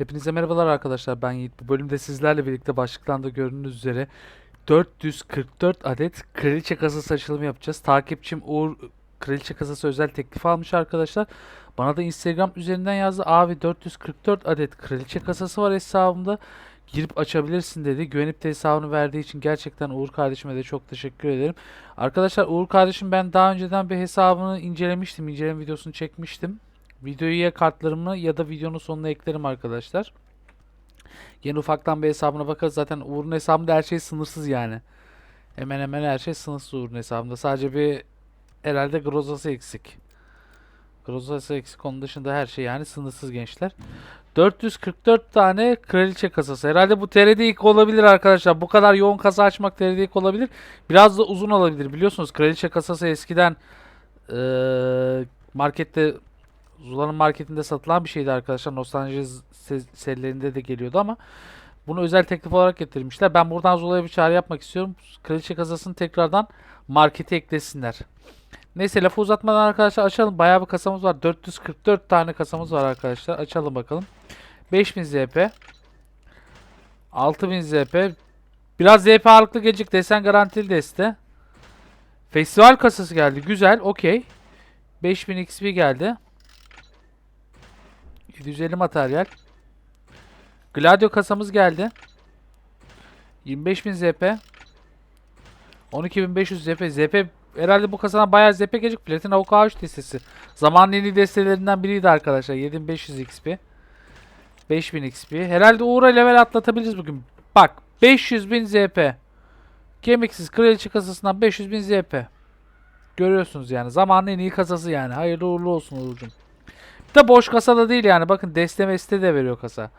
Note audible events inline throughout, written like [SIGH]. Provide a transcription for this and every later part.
Hepinize merhabalar arkadaşlar ben Yiğit. Bu bölümde sizlerle birlikte başlıktan da gördüğünüz üzere 444 adet kraliçe kasası açılımı yapacağız. Takipçim Uğur kraliçe kasası özel teklif almış arkadaşlar. Bana da Instagram üzerinden yazdı. Abi 444 adet kraliçe kasası var hesabımda. Girip açabilirsin dedi. Güvenip de hesabını verdiği için gerçekten Uğur kardeşime de çok teşekkür ederim. Arkadaşlar Uğur kardeşim ben daha önceden bir hesabını incelemiştim. İnceleme videosunu çekmiştim. Videoyu ya kartlarımı ya da videonun sonuna eklerim arkadaşlar. Yeni ufaktan bir hesabına bakarız. Zaten Uğur'un hesabında her şey sınırsız yani. Hemen hemen her şey sınırsız Uğur'un hesabında. Sadece bir herhalde Groza'sı eksik. Groza'sı eksik. Onun dışında her şey yani sınırsız gençler. 444 tane kraliçe kasası. Herhalde bu TRD ilk olabilir arkadaşlar. Bu kadar yoğun kasa açmak TRD ilk olabilir. Biraz da uzun olabilir. Biliyorsunuz kraliçe kasası eskiden eee, markette Zula'nın marketinde satılan bir şeydi arkadaşlar. Nostalji se- serilerinde de geliyordu ama bunu özel teklif olarak getirmişler. Ben buradan Zula'ya bir çağrı yapmak istiyorum. Kraliçe kasasını tekrardan markete eklesinler. Neyse lafı uzatmadan arkadaşlar açalım. Bayağı bir kasamız var. 444 tane kasamız var arkadaşlar. Açalım bakalım. 5000 ZP. 6000 ZP. Biraz ZP ağırlıklı gelecek. Desen garantili deste. Festival kasası geldi. Güzel. Okey. 5000 XP geldi. 750 materyal. Gladio kasamız geldi. 25000 ZP. 12500 ZP. ZP herhalde bu kasadan bayağı ZP gelecek. Platin Avuk A3 destesi. Zamanın en destelerinden biriydi arkadaşlar. 7500 XP. 5000 XP. Herhalde Uğur'a level atlatabiliriz bugün. Bak 500.000 ZP. Kemiksiz kraliçe kasasından 500.000 ZP. Görüyorsunuz yani. Zamanın en iyi kasası yani. Hayırlı uğurlu olsun Uğur'cum. De boş kasa da değil yani. Bakın deste meste de veriyor kasa.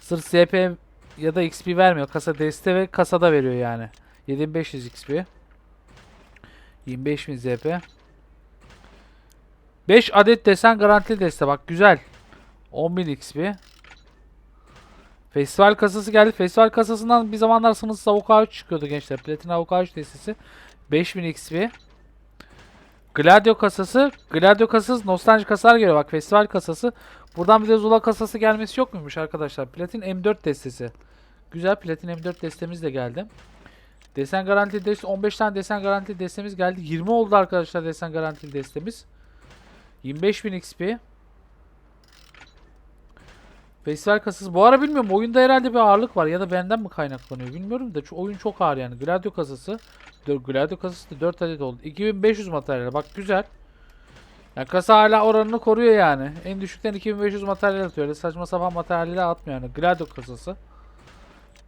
Sırf SP ya da XP vermiyor. Kasa deste ve kasada veriyor yani. 7500 XP. 25000 ZP. 5 adet desen garantili deste. Bak güzel. 10000 XP. Festival kasası geldi. Festival kasasından bir zamanlar sınırsız avuk 3 çıkıyordu gençler. Platin avuk 3 destesi. 5000 XP. Gladio kasası. Gladio kasası nostalji kasalar geliyor. Bak festival kasası. Buradan bir de Zula kasası gelmesi yok muymuş arkadaşlar? Platin M4 destesi. Güzel platin M4 destemiz de geldi. Desen garantili deste 15 tane desen garantili destemiz geldi. 20 oldu arkadaşlar desen garantili destemiz. 25000 XP. Festival kasası. Bu ara bilmiyorum. Oyunda herhalde bir ağırlık var. Ya da benden mi kaynaklanıyor bilmiyorum da. Şu oyun çok ağır yani. Gladio kasası. Gladio kasası da 4 adet oldu. 2500 materyal. Bak güzel. Yani kasa hala oranını koruyor yani. En düşükten 2500 materyal atıyor. Öyle saçma sapan materyaller atmıyor yani. Gladio kasası.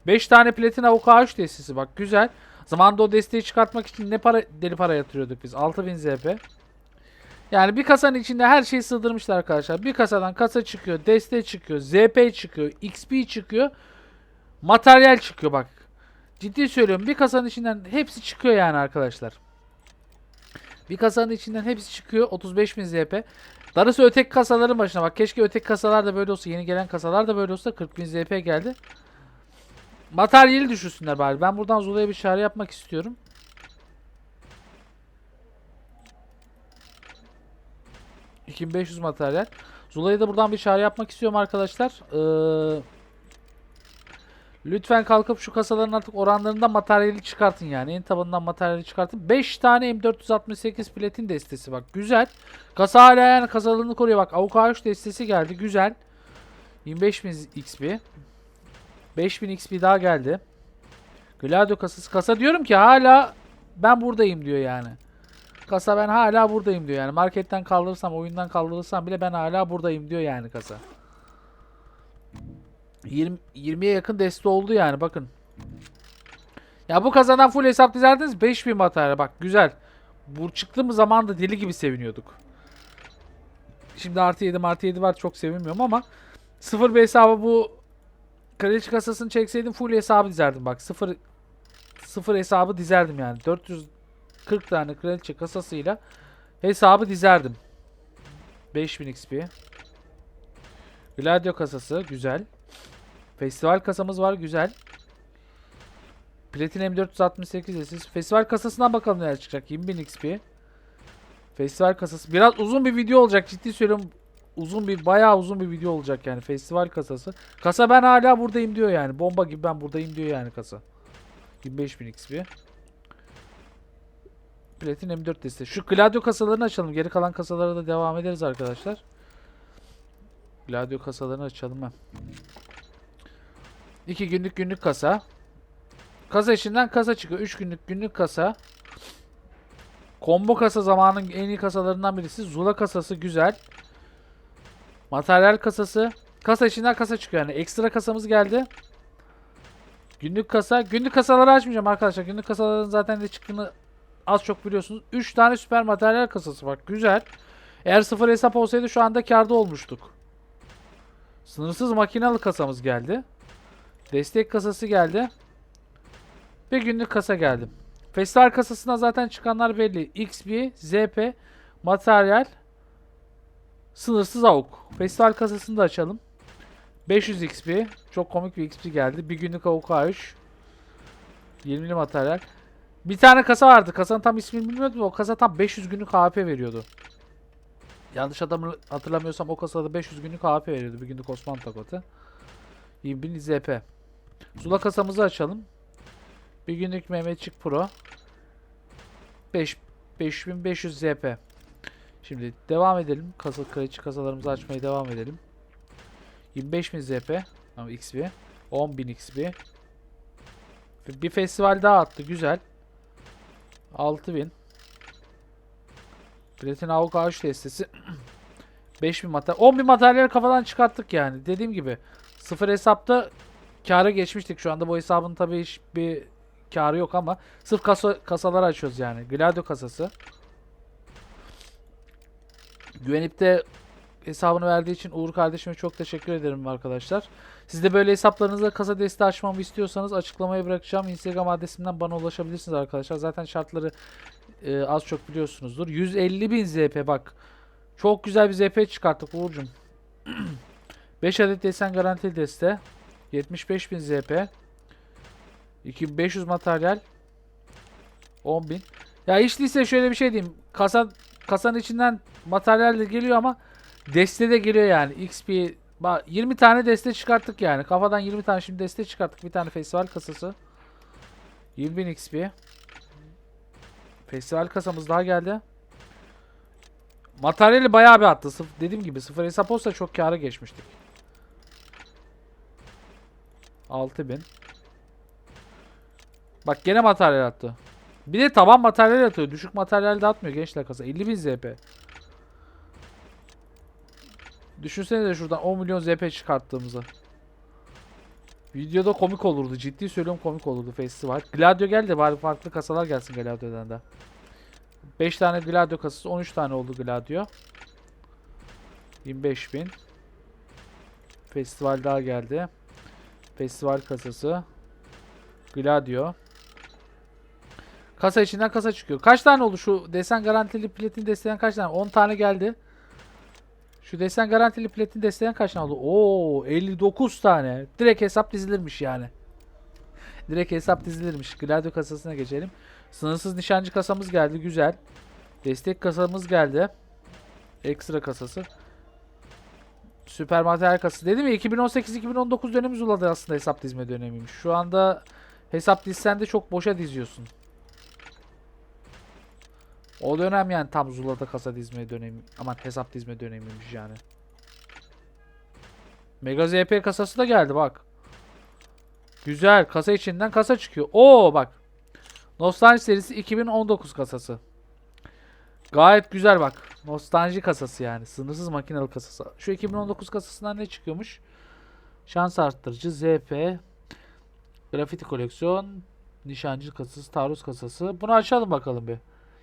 5 tane platin avuk A3 destesi. Bak güzel. Zamanında o desteği çıkartmak için ne para deli para yatırıyorduk biz. 6000 ZP. Yani bir kasanın içinde her şeyi sığdırmışlar arkadaşlar. Bir kasadan kasa çıkıyor, deste çıkıyor, ZP çıkıyor, XP çıkıyor, materyal çıkıyor bak. Ciddi söylüyorum. Bir kasanın içinden hepsi çıkıyor yani arkadaşlar. Bir kasanın içinden hepsi çıkıyor. 35.000 ZP. Darısı ötek kasaların başına bak. Keşke ötek kasalar da böyle olsa. Yeni gelen kasalar da böyle olsa. 40.000 ZP geldi. Materyali düşürsünler bari. Ben buradan Zula'ya bir çağrı yapmak istiyorum. ...2500 materyal. Zula'ya da buradan bir çağrı yapmak istiyorum arkadaşlar. Ee, lütfen kalkıp şu kasaların artık oranlarından materyali çıkartın yani. En tabanından materyali çıkartın. 5 tane M468 platin destesi bak. Güzel. Kasa hala yani kasalığını koruyor. Bak Avuk A3 destesi geldi. Güzel. 25000 XP. 5000 XP daha geldi. Gladio kasası. Kasa diyorum ki hala ben buradayım diyor yani. Kasa ben hala buradayım diyor yani. Marketten kaldırırsam, oyundan kaldırırsam bile ben hala buradayım diyor yani kasa. 20 20'ye yakın deste oldu yani bakın. Ya bu kazadan full hesap dizerdiniz 5000 materyal bak güzel. Bu çıktı mı zaman da deli gibi seviniyorduk. Şimdi artı 7 artı 7 var çok sevinmiyorum ama sıfır bir hesabı bu kraliçe kasasını çekseydim full hesabı dizerdim bak. Sıfır sıfır hesabı dizerdim yani. 440 tane kraliçe kasasıyla hesabı dizerdim. 5000 XP. Gladio kasası güzel. Festival kasamız var güzel. Platin M468 SS. Festival kasasından bakalım neler çıkacak. 20000 XP. Festival kasası. Biraz uzun bir video olacak ciddi söylüyorum. uzun bir bayağı uzun bir video olacak yani festival kasası. Kasa ben hala buradayım diyor yani. Bomba gibi ben buradayım diyor yani kasa. 25000 XP. Platin M4 desteği. Şu Gladio kasalarını açalım. Geri kalan kasalara da devam ederiz arkadaşlar. Gladio kasalarını açalım ben. 2 günlük günlük kasa. Kasa içinden kasa çıkıyor. 3 günlük günlük kasa. Combo kasa zamanın en iyi kasalarından birisi. Zula kasası güzel. Materyal kasası. Kasa içinden kasa çıkıyor yani. Ekstra kasamız geldi. Günlük kasa. Günlük kasaları açmayacağım arkadaşlar. Günlük kasaların zaten ne çıktığını az çok biliyorsunuz. 3 tane süper materyal kasası var. Güzel. Eğer sıfır hesap olsaydı şu anda karda olmuştuk. Sınırsız makinalı kasamız geldi. Destek kasası geldi. Bir günlük kasa geldi. Festival kasasına zaten çıkanlar belli. XP, ZP, materyal, sınırsız avuk. Festival kasasını da açalım. 500 XP. Çok komik bir XP geldi. Bir günlük avuk A3. 20'li materyal. Bir tane kasa vardı. Kasanın tam ismini bilmiyordum. O kasa tam 500 günlük HP veriyordu. Yanlış adamı hatırlamıyorsam o kasada 500 günlük HP veriyordu. Bir günlük Osmanlı takotu. 20.000 ZP. Zula kasamızı açalım. Bir günlük Mehmetçik Pro. 5 5500 ZP. Şimdi devam edelim. Kasa kraliçe kasalarımızı açmaya devam edelim. 25000 ZP. Ama XP. 10000 XP. Bir festival daha attı. Güzel. 6000. Platin Avuk ağaç destesi. 5000 materyal. 10000 materyal kafadan çıkarttık yani. Dediğim gibi. Sıfır hesapta kâra geçmiştik. Şu anda bu hesabın tabii hiçbir kârı yok ama sırf kasa, kasaları açıyoruz yani. Gladio kasası. Güvenip de hesabını verdiği için Uğur kardeşime çok teşekkür ederim arkadaşlar. Siz de böyle hesaplarınızda kasa desteği açmamı istiyorsanız açıklamaya bırakacağım. Instagram adresimden bana ulaşabilirsiniz arkadaşlar. Zaten şartları e, az çok biliyorsunuzdur. 150 bin ZP bak. Çok güzel bir ZP çıkarttık Uğur'cum. [CLEARS THROAT] 5 adet desen garantili deste. 75 bin ZP. 2500 materyal. 10.000. Ya hiç değilse şöyle bir şey diyeyim. Kasa kasanın içinden materyal de geliyor ama deste de geliyor yani. XP Bak 20 tane deste çıkarttık yani. Kafadan 20 tane şimdi deste çıkarttık. Bir tane festival kasası. 20.000 XP. Festival kasamız daha geldi. Materyali bayağı bir attı. Sıf dediğim gibi sıfır hesap olsa çok kâra geçmiştik. 6000. Bak gene materyal attı. Bir de taban materyal atıyor. Düşük materyal de atmıyor gençler kasa. 50.000 ZP. Düşünsene de şuradan 10 milyon ZP çıkarttığımızı. Videoda komik olurdu. Ciddi söylüyorum komik olurdu festival. Gladio geldi bari farklı kasalar gelsin Gladio'dan da. 5 tane Gladio kasası 13 tane oldu Gladio. 25.000. Festival daha geldi. Festival kasası. Gladio. Kasa içinden kasa çıkıyor. Kaç tane oldu şu desen garantili platin desteğinden kaç tane? 10 tane geldi. Şu desen garantili platin desteğinden kaç tane oldu? Oo 59 tane. Direkt hesap dizilirmiş yani. Direkt hesap dizilirmiş. Gladio kasasına geçelim. Sınırsız nişancı kasamız geldi. Güzel. Destek kasamız geldi. Ekstra kasası. Süper materyal kasası. Dedim ya 2018-2019 dönemi Zula'da aslında hesap dizme dönemiymiş. Şu anda hesap dizsen de çok boşa diziyorsun. O dönem yani tam Zula'da kasa dizme dönemi. Aman hesap dizme dönemiymiş yani. Mega ZP kasası da geldi bak. Güzel. Kasa içinden kasa çıkıyor. Oo bak. Nostalji serisi 2019 kasası. Gayet güzel bak. Nostalji kasası yani. Sınırsız makinalı kasası. Şu 2019 kasasından ne çıkıyormuş? Şans arttırıcı, ZP, grafiti koleksiyon, nişancı kasası, taarruz kasası. Bunu açalım bakalım bir.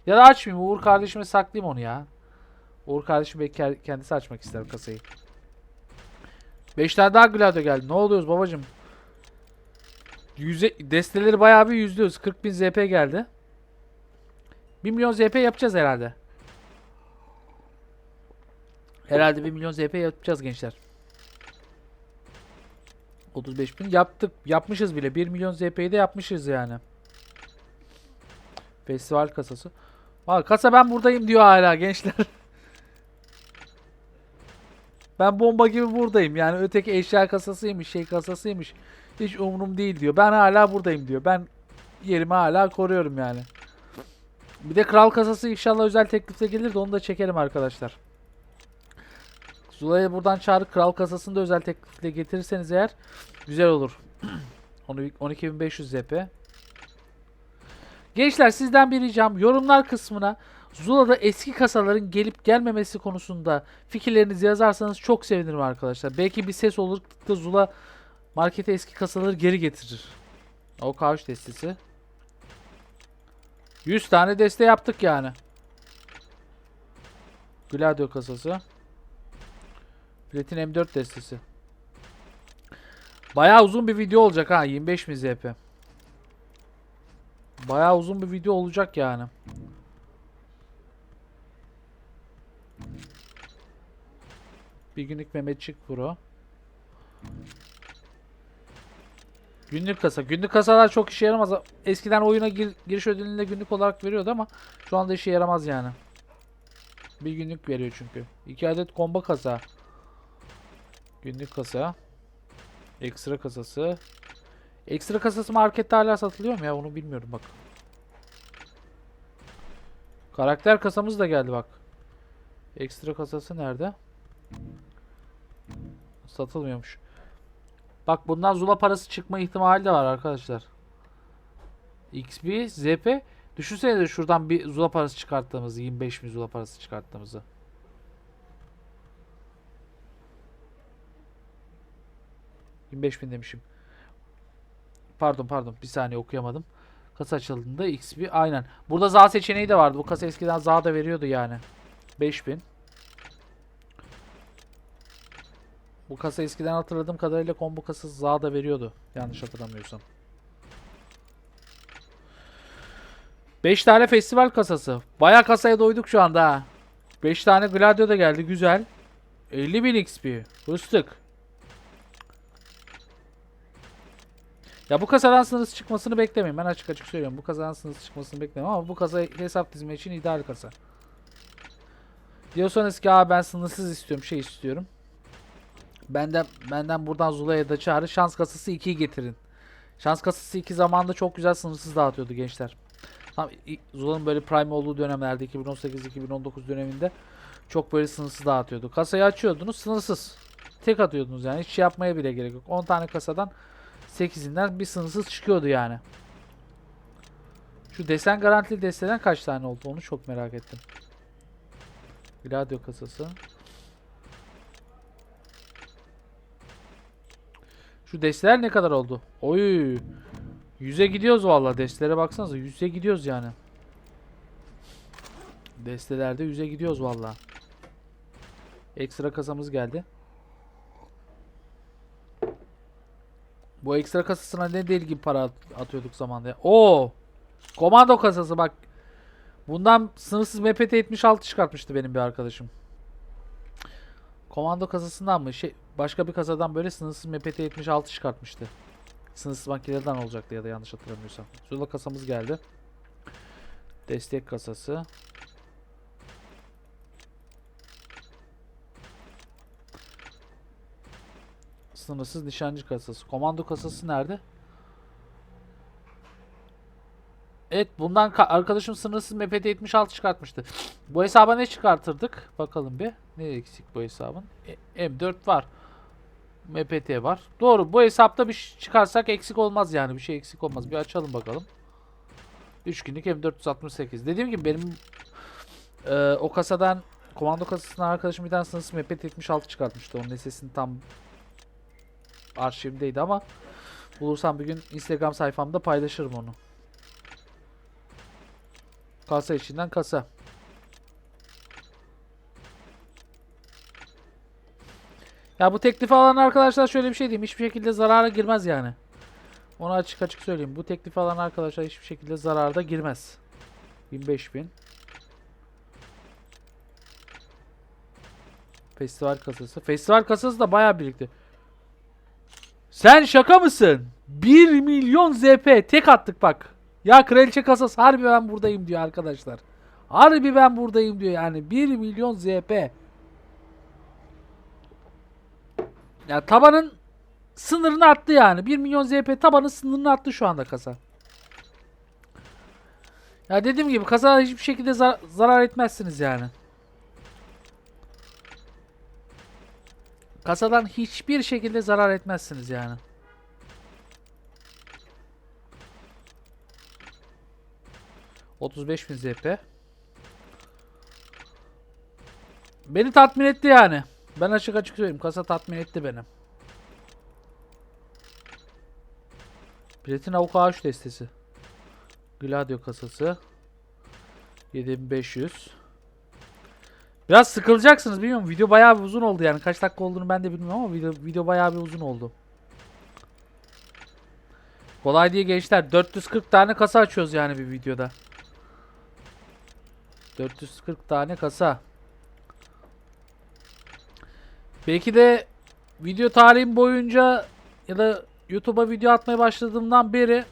Ya da açmayayım. Uğur kardeşime saklayayım onu ya. Uğur kardeşim belki ke- kendisi açmak ister kasayı. 5 tane daha Gladio geldi. Ne oluyoruz babacım? Yüze, desteleri bayağı bir yüzlüyoruz. 40 bin ZP geldi. 1 milyon ZP yapacağız herhalde. Herhalde 1 milyon ZP yapacağız gençler. 35 bin yaptık. Yapmışız bile. 1 milyon ZP'yi de yapmışız yani. Festival kasası. Aa, kasa ben buradayım diyor hala gençler. [LAUGHS] Ben bomba gibi buradayım. Yani öteki eşya kasasıymış, şey kasasıymış. Hiç umurum değil diyor. Ben hala buradayım diyor. Ben yerimi hala koruyorum yani. Bir de kral kasası inşallah özel teklifte gelir de onu da çekerim arkadaşlar. Zula'yı buradan çağırıp kral kasasını da özel teklifle getirirseniz eğer güzel olur. [CLEARS THROAT] Onu 12500 ZP. Gençler sizden bir ricam yorumlar kısmına Zula'da eski kasaların gelip gelmemesi konusunda fikirlerinizi yazarsanız çok sevinirim arkadaşlar. Belki bir ses olur da Zula markete eski kasaları geri getirir. O kauç destesi. 100 tane deste yaptık yani. Gladio kasası. Platin M4 destesi. Bayağı uzun bir video olacak ha. 25 mi ZP? Bayağı uzun bir video olacak yani. Bir günlük Mehmetçik Pro. Günlük kasa. Günlük kasalar çok işe yaramaz. Eskiden oyuna gir- giriş ödülünde günlük olarak veriyordu ama şu anda işe yaramaz yani. Bir günlük veriyor çünkü. 2 adet komba kasa. Günlük kasa. Ekstra kasası. Ekstra kasası markette hala satılıyor mu ya? Onu bilmiyorum bak. Karakter kasamız da geldi bak. Ekstra kasası nerede? Satılmıyormuş. Bak bundan Zula parası çıkma ihtimali de var arkadaşlar. XP, ZP. Düşünsene de şuradan bir Zula parası çıkarttığımızı. 25 bin Zula parası çıkarttığımızı. ...25 bin demişim. Pardon pardon bir saniye okuyamadım. Kasa açıldığında XP aynen. Burada za seçeneği de vardı. Bu kasa eskiden za da veriyordu yani. 5000. Bu kasa eskiden hatırladığım kadarıyla combo kasası za da veriyordu. Yanlış hatırlamıyorsam. 5 tane festival kasası. Baya kasaya doyduk şu anda ha. 5 tane Gladio da geldi güzel. 50.000 XP. Fıstık. Ya bu kasadan sınırsız çıkmasını beklemeyin. Ben açık açık söylüyorum. Bu kasadan sınırsız çıkmasını beklemiyorum ama bu kasa hesap dizme için ideal kasa. Diyorsanız ki abi ben sınırsız istiyorum, şey istiyorum. Benden benden buradan Zula'ya da çağrı şans kasası 2'yi getirin. Şans kasası 2 zamanında çok güzel sınırsız dağıtıyordu gençler. Tam Zula'nın böyle prime olduğu dönemlerde 2018-2019 döneminde çok böyle sınırsız dağıtıyordu. Kasayı açıyordunuz sınırsız. Tek atıyordunuz yani hiç şey yapmaya bile gerek yok. 10 tane kasadan 8'inden bir sınırsız çıkıyordu yani. Şu desen garantili desteden kaç tane oldu onu çok merak ettim. Gladio kasası. Şu desteler ne kadar oldu? Oy. 100'e gidiyoruz valla. Destelere baksanıza 100'e gidiyoruz yani. Destelerde 100'e gidiyoruz valla. Ekstra kasamız geldi. Bu ekstra kasasına ne deli gibi para at- atıyorduk zamanda ya. Oo! Komando kasası bak. Bundan sınırsız MPT 76 çıkartmıştı benim bir arkadaşım. Komando kasasından mı? Şey, başka bir kasadan böyle sınırsız MPT 76 çıkartmıştı. Sınırsız makinelerden olacaktı ya da yanlış hatırlamıyorsam. Zula kasamız geldi. Destek kasası. Sınırsız nişancı kasası. Komando kasası nerede? Evet bundan ka- arkadaşım sınırsız MPT 76 çıkartmıştı. Bu hesaba ne çıkartırdık? Bakalım bir. Ne eksik bu hesabın? E- M4 var. MPT var. Doğru. Bu hesapta bir şey çıkarsak eksik olmaz yani. Bir şey eksik olmaz. Bir açalım bakalım. 3 günlük M468. Dediğim gibi benim e, o kasadan komando kasasından arkadaşım bir tane sınırsız MPT 76 çıkartmıştı. Onun sesini tam arşivimdeydi ama bulursam bir gün Instagram sayfamda paylaşırım onu. Kasa içinden kasa. Ya bu teklifi alan arkadaşlar şöyle bir şey diyeyim. Hiçbir şekilde zarara girmez yani. Onu açık açık söyleyeyim. Bu teklifi alan arkadaşlar hiçbir şekilde zararda girmez. 1000-5000. Festival kasası. Festival kasası da bayağı birlikte. Sen şaka mısın? 1 milyon ZP tek attık bak. Ya kraliçe kasası harbi ben buradayım diyor arkadaşlar. Harbi ben buradayım diyor yani 1 milyon ZP. Ya tabanın sınırını attı yani. 1 milyon ZP tabanın sınırını attı şu anda kasa. Ya dediğim gibi kasa hiçbir şekilde zar- zarar etmezsiniz yani. Kasadan hiçbir şekilde zarar etmezsiniz yani. ...35.000 ZP. Beni tatmin etti yani. Ben açık açık söyleyeyim. Kasa tatmin etti beni. Platin Avuk A3 destesi. Gladio kasası. 7500. Biraz sıkılacaksınız bilmiyorum. Video bayağı bir uzun oldu yani. Kaç dakika olduğunu ben de bilmiyorum ama video, video bayağı bir uzun oldu. Kolay diye gençler. 440 tane kasa açıyoruz yani bir videoda. 440 tane kasa. Belki de video tarihim boyunca ya da YouTube'a video atmaya başladığımdan beri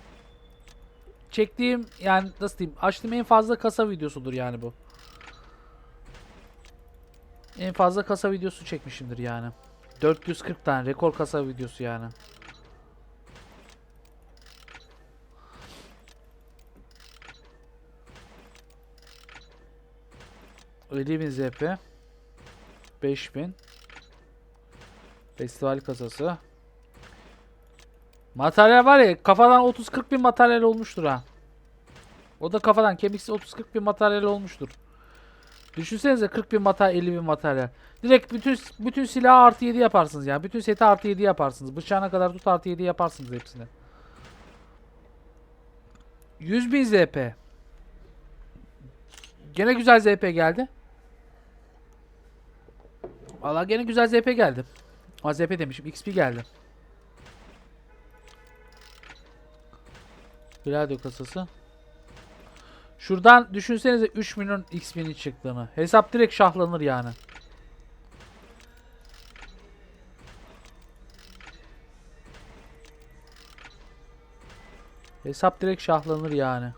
çektiğim yani nasıl diyeyim açtığım en fazla kasa videosudur yani bu. En fazla kasa videosu çekmişimdir yani. 440 tane rekor kasa videosu yani. Bin ZP 5000 Festival kasası Materyal var ya kafadan 30-40 bin materyal olmuştur ha. O da kafadan kemiksiz 30-40 bin materyal olmuştur. Düşünsenize 40 bin materyal 50 bin materyal. Direkt bütün bütün silahı artı 7 yaparsınız yani. Bütün seti artı 7 yaparsınız. Bıçağına kadar tut artı 7 yaparsınız hepsini. 100 bin ZP. Gene güzel ZP geldi. Valla gene güzel ZP geldi. Aa, ZP demişim. XP geldi. Gladio kasası. Şuradan düşünsenize 3 milyon XP'nin çıktığını. Hesap direkt şahlanır yani. Hesap direkt şahlanır yani.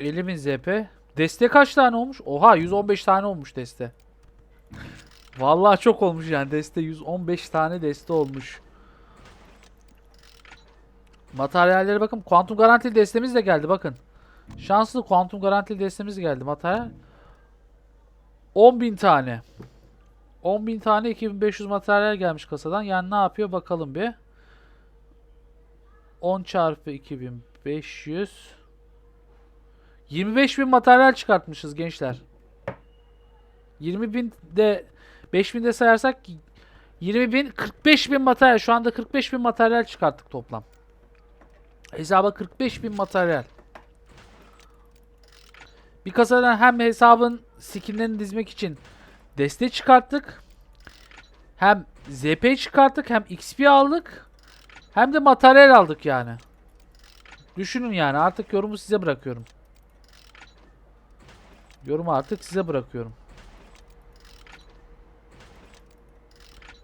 50.000 ZP. Deste kaç tane olmuş? Oha 115 tane olmuş deste. Vallahi çok olmuş yani deste 115 tane deste olmuş. Materyallere bakın. Kuantum garantili destemiz de geldi bakın. Şanslı kuantum garantili destemiz geldi. Materyal 10.000 tane. 10.000 tane 2500 materyal gelmiş kasadan. Yani ne yapıyor bakalım bir. 10 çarpı 2500 25.000 materyal çıkartmışız gençler. 20.000 de 5.000 de sayarsak 20.000 45.000 materyal. Şu anda 45.000 materyal çıkarttık toplam. Hesaba 45.000 materyal. Bir kasadan hem hesabın skinlerini dizmek için deste çıkarttık. Hem ZP çıkarttık hem XP aldık. Hem de materyal aldık yani. Düşünün yani artık yorumu size bırakıyorum. Yorumu artık size bırakıyorum.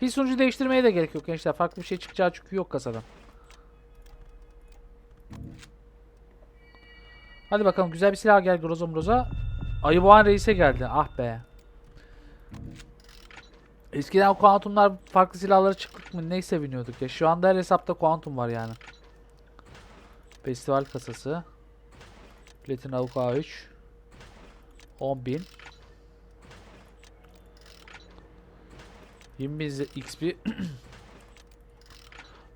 Hiç sonucu değiştirmeye de gerek yok gençler. Farklı bir şey çıkacağı çünkü yok kasadan. Hadi bakalım güzel bir silah gel Groza Mroza. Ayıboğan Reis'e geldi. Ah be. Eskiden kuantumlar farklı silahlara çıktık mı ne seviniyorduk ya. Şu anda her hesapta kuantum var yani. Festival kasası. Platin Avuk A3. 10.000 20.000 XP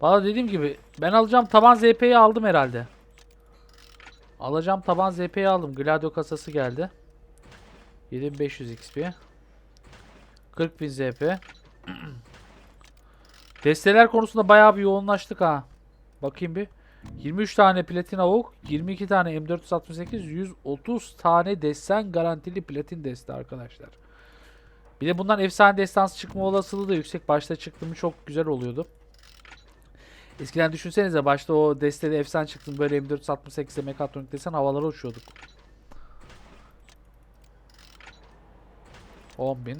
Valla dediğim gibi ben alacağım taban ZP'yi aldım herhalde. Alacağım taban ZP'yi aldım. Gladio kasası geldi. 7500 XP. 40.000 ZP. Desteler konusunda bayağı bir yoğunlaştık ha. Bakayım bir. 23 tane platin avuk, 22 tane M468, 130 tane desen garantili platin deste arkadaşlar. Bir de bundan efsane destans çıkma olasılığı da yüksek. Başta çıktı mı çok güzel oluyordu. Eskiden düşünsenize başta o destede efsane çıktım böyle M468'e mekatronik desen havalara uçuyorduk. 10.000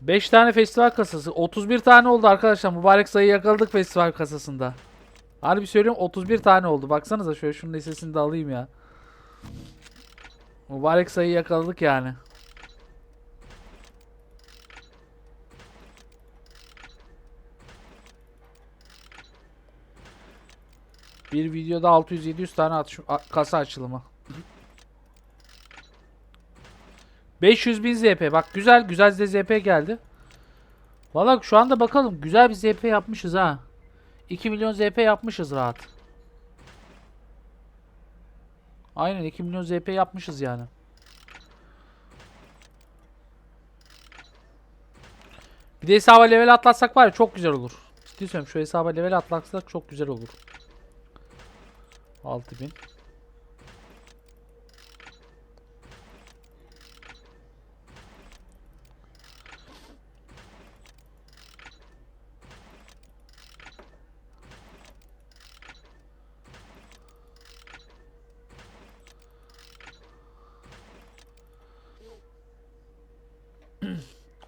5 tane festival kasası. 31 tane oldu arkadaşlar. Mübarek sayı yakaladık festival kasasında. Harbi söylüyorum 31 tane oldu. Baksanıza şöyle şunun listesini de alayım ya. Mübarek sayı yakaladık yani. Bir videoda 600-700 tane atış, kasa açılımı. 500 bin ZP. Bak güzel güzel size ZP geldi. Valla şu anda bakalım. Güzel bir ZP yapmışız ha. 2 milyon ZP yapmışız rahat. Aynen 2 milyon ZP yapmışız yani. Bir de hesaba level atlatsak var ya çok güzel olur. Ciddi söylüyorum şu hesaba level atlatsak çok güzel olur. 6000.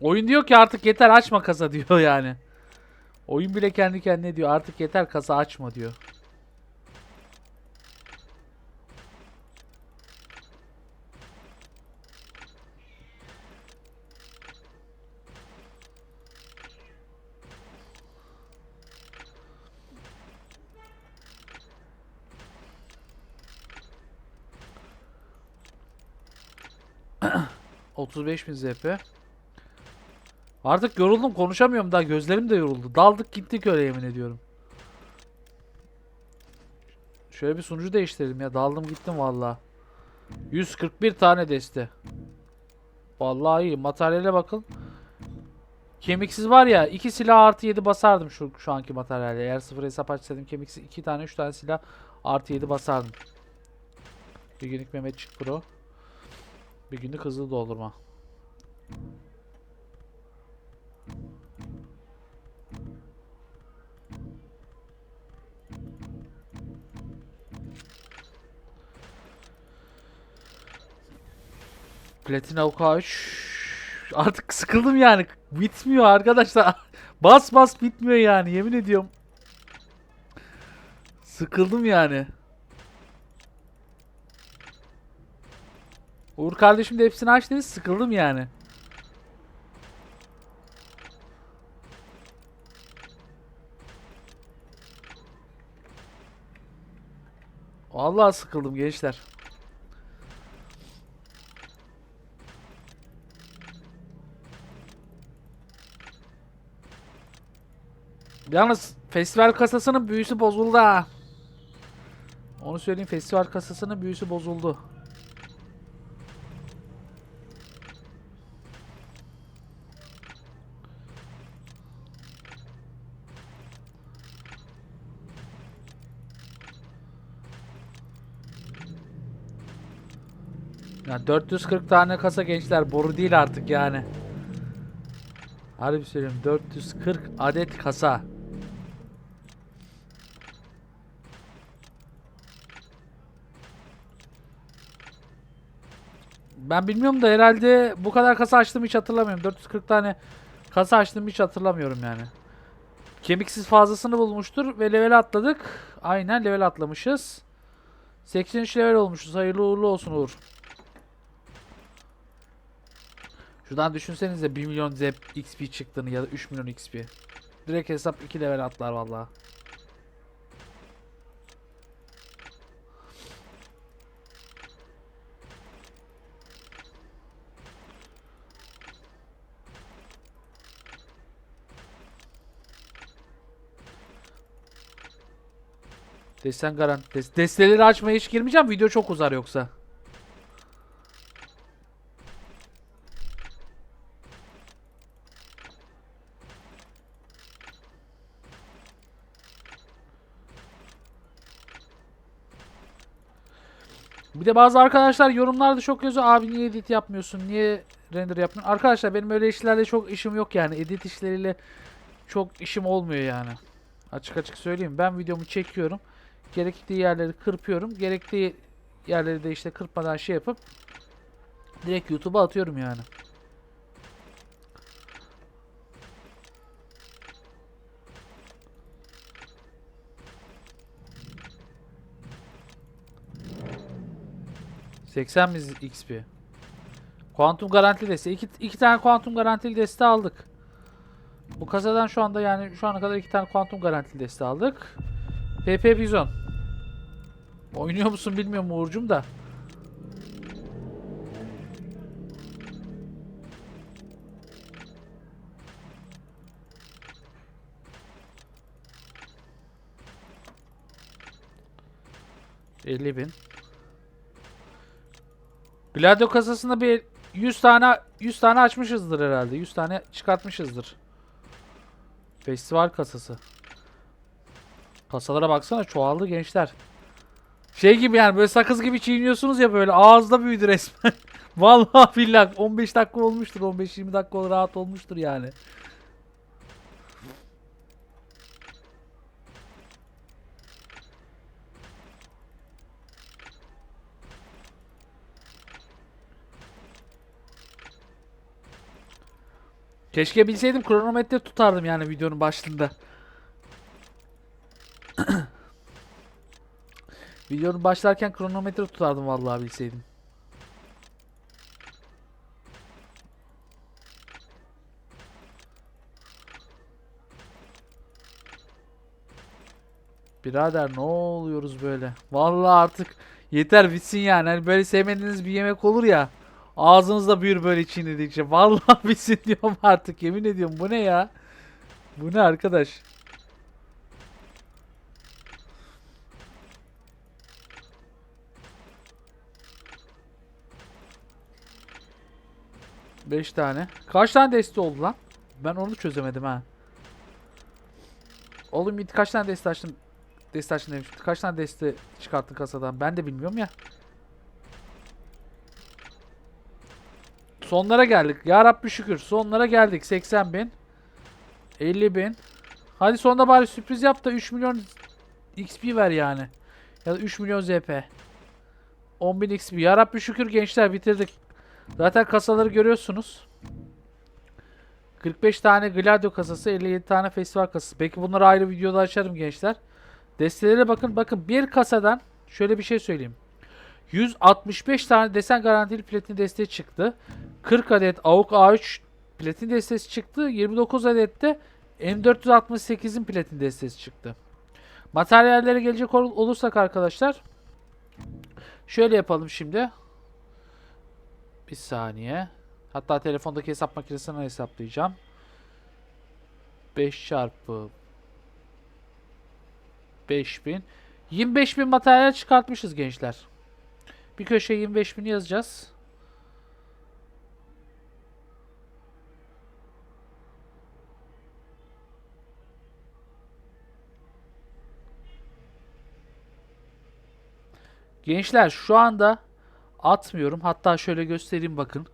Oyun diyor ki artık yeter açma kasa [LAUGHS] diyor yani. Oyun bile kendi kendine diyor artık yeter kasa açma diyor. [CLEARS THROAT] ...35.000 ZP. Artık yoruldum konuşamıyorum daha gözlerim de yoruldu. Daldık gittik öyle yemin ediyorum. Şöyle bir sunucu değiştirelim ya daldım gittim valla. 141 tane deste. Vallahi iyi materyale bakın. Kemiksiz var ya 2 silah artı 7 basardım şu, şu anki materyale. Eğer sıfır hesap açsaydım kemiksiz 2 tane 3 tane silah artı 7 basardım. Bir günlük Mehmetçik Pro. Bir günlük hızlı doldurma. Platin AK3 Artık sıkıldım yani. Bitmiyor arkadaşlar. [LAUGHS] Bas bas bitmiyor yani yemin ediyorum. Sıkıldım yani. Uğur kardeşim de hepsini aç sıkıldım yani. Vallahi sıkıldım gençler. Yalnız festival kasasının büyüsü bozuldu ha. Onu söyleyeyim festival kasasının büyüsü bozuldu. Ya 440 tane kasa gençler boru değil artık yani. Harbi söylüyorum 440 adet kasa. Ben bilmiyorum da herhalde bu kadar kasa açtığımı hiç hatırlamıyorum. 440 tane kasa açtığımı hiç hatırlamıyorum yani. Kemiksiz fazlasını bulmuştur ve level atladık. Aynen level atlamışız. 83 level olmuşuz. Hayırlı uğurlu olsun Uğur. Şuradan düşünsenize 1 milyon XP çıktığını ya da 3 milyon XP. Direkt hesap 2 level atlar vallahi. Desen garanti. Des desteleri açmaya hiç girmeyeceğim. Video çok uzar yoksa. Bir de bazı arkadaşlar yorumlarda çok yazıyor. Abi niye edit yapmıyorsun? Niye render yapmıyorsun? Arkadaşlar benim öyle işlerle çok işim yok yani. Edit işleriyle çok işim olmuyor yani. Açık açık söyleyeyim. Ben videomu çekiyorum gerekli yerleri kırpıyorum. Gerekli yerleri de işte kırpmadan şey yapıp direkt YouTube'a atıyorum yani. Seksen biz XP. Kuantum garantili deste. İki, iki tane kuantum garantili deste aldık. Bu kasadan şu anda yani şu ana kadar iki tane kuantum garantili deste aldık. PP Bizon. Oynuyor musun bilmiyorum Uğur'cum da. Elli bin. Gladio kasasında bir 100 tane 100 tane açmışızdır herhalde. 100 tane çıkartmışızdır. Festival kasası. Kasalara baksana çoğaldı gençler. Şey gibi yani böyle sakız gibi çiğniyorsunuz ya böyle ağızda büyüdü resmen. [LAUGHS] Vallahi billahi 15 dakika olmuştur. 15-20 dakika rahat olmuştur yani. Keşke bilseydim kronometre tutardım yani videonun başlığında. [CLEARS THROAT] videonun başlarken kronometre tutardım vallahi bilseydim. Birader ne oluyoruz böyle? Vallahi artık yeter bitsin yani. Hani böyle sevmediğiniz bir yemek olur ya. Ağzınızda büyür böyle çiğnedikçe. [LAUGHS] Vallahi bitsin diyorum artık. Yemin ediyorum bu ne ya? Bu ne arkadaş? Beş tane. Kaç tane deste oldu lan? Ben onu çözemedim ha. Oğlum Yiğit kaç tane deste açtın? Deste açtın demiş. Kaç tane deste çıkarttın kasadan? Ben de bilmiyorum ya. Sonlara geldik. Ya Rabbi şükür. Sonlara geldik. 80 bin. 50 bin. Hadi sonunda bari sürpriz yap da 3 milyon XP ver yani. Ya da 3 milyon ZP. 10 bin XP. Ya Rabbi şükür gençler bitirdik. Zaten kasaları görüyorsunuz. 45 tane Gladio kasası, 57 tane festival kasası. Peki bunları ayrı videoda açarım gençler. Destelere bakın. Bakın bir kasadan şöyle bir şey söyleyeyim. 165 tane desen garantili platin desteği çıktı. 40 adet AUK A3 platin destesi çıktı. 29 adet de M468'in platin destesi çıktı. Materyallere gelecek ol- olursak arkadaşlar şöyle yapalım şimdi. Bir saniye. Hatta telefondaki hesap makinesinden hesaplayacağım. 5 çarpı 5000 25000 materyal çıkartmışız gençler. Bir köşeye 25000 yazacağız. Gençler şu anda atmıyorum. Hatta şöyle göstereyim bakın.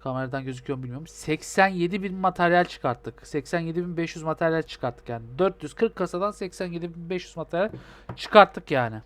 Kameradan gözüküyor mu bilmiyorum. 87 bin materyal çıkarttık. 87.500 materyal çıkarttık yani. 440 kasadan 87.500 materyal çıkarttık yani.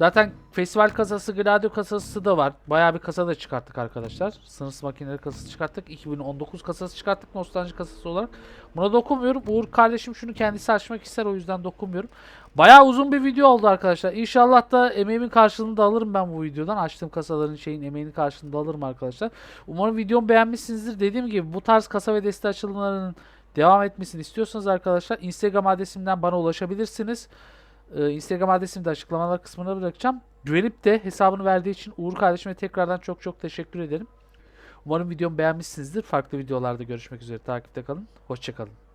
Zaten festival kasası, Gladio kasası da var. Bayağı bir kasa da çıkarttık arkadaşlar. Sınırsız makineleri kasası çıkarttık. 2019 kasası çıkarttık nostalji kasası olarak. Buna dokunmuyorum. Uğur kardeşim şunu kendisi açmak ister o yüzden dokunmuyorum. Bayağı uzun bir video oldu arkadaşlar. İnşallah da emeğimin karşılığını da alırım ben bu videodan. Açtığım kasaların şeyin emeğinin karşılığını da alırım arkadaşlar. Umarım videomu beğenmişsinizdir. Dediğim gibi bu tarz kasa ve deste açılımlarının devam etmesini istiyorsanız arkadaşlar Instagram adresimden bana ulaşabilirsiniz. Ee, Instagram adresimi de açıklamalar kısmına bırakacağım. Güvenip de hesabını verdiği için Uğur kardeşime tekrardan çok çok teşekkür ederim. Umarım videomu beğenmişsinizdir. Farklı videolarda görüşmek üzere. Takipte kalın. Hoşçakalın.